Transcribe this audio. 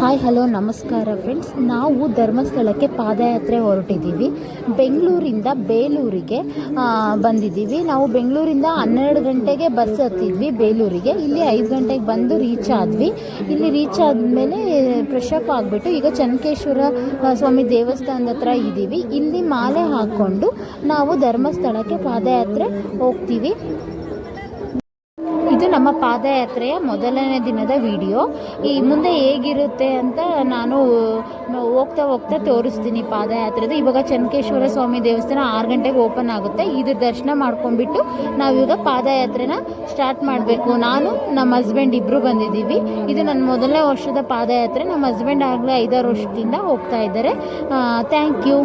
Hi hello ನಮಸ್ಕಾರ friends ನಾವು ಧರ್ಮಸ್ಥಳಕ್ಕೆ ಪಾದಯಾತ್ರೆ ಹೊರಟಿದ್ದೀವಿ. ಬೆಂಗಳೂರಿಂದ ಬೇಲೂರಿಗೆ ಬಂದಿದ್ದೀವಿ. ನಾವು ಬೆಂಗಳೂರಿಂದ ಹನ್ನೆರಡು ಗಂಟೆಗೆ ಬಸ್ ಹತ್ತಿದ್ವಿ ಬೇಲೂರಿಗೆ. ಇಲ್ಲಿ ಐದು ಗಂಟೆಗೆ ಬಂದು ರೀಚ್ ಆದ್ವಿ. ಇಲ್ಲಿ ರೀಚ್ ಆದಮೇಲೆ ಫ್ರೆಶ್ ಅಪ್ ಆಗಿಬಿಟ್ಟು ಈಗ ಚನ್ನಕೇಶ್ವರ ಸ್ವಾಮಿ ದೇವಸ್ಥಾನದ ಹತ್ರ ಇದ್ದೀವಿ. ಇಲ್ಲಿ ಮಾಲೆ ಹಾಕ್ಕೊಂಡು ನಾವು ಧರ್ಮಸ್ಥಳಕ್ಕೆ ಪಾದಯಾತ್ರೆ ಹೋಗ್ತೀವಿ. ನಮ್ಮ ಪಾದಯಾತ್ರೆಯ ಮೊದಲನೇ ದಿನದ ವಿಡಿಯೋ. ಈ ಮುಂದೆ ಹೇಗಿರುತ್ತೆ ಅಂತ ನಾನು ಹೋಗ್ತಾ ಹೋಗ್ತಾ ತೋರಿಸ್ತೀನಿ ಪಾದಯಾತ್ರೆದು. ಇವಾಗ ಚನ್ನಕೇಶ್ವರ ಸ್ವಾಮಿ ದೇವಸ್ಥಾನ ಆರು ಗಂಟೆಗೆ ಓಪನ್ ಆಗುತ್ತೆ. ಇದು ದರ್ಶನ ಮಾಡ್ಕೊಂಡ್ಬಿಟ್ಟು ನಾವೀಗ ಪಾದಯಾತ್ರೆನ ಸ್ಟಾರ್ಟ್ ಮಾಡಬೇಕು. ನಾನು, ನಮ್ಮ ಹಸ್ಬೆಂಡ್ ಇಬ್ಬರು ಬಂದಿದ್ದೀವಿ. ಇದು ನನ್ನ ಮೊದಲನೇ ವರ್ಷದ ಪಾದಯಾತ್ರೆ. ನಮ್ಮ ಹಸ್ಬೆಂಡ್ ಆಗಲೇ ಐದಾರು ವರ್ಷದಿಂದ ಹೋಗ್ತಾ ಇದ್ದಾರೆ. Thank you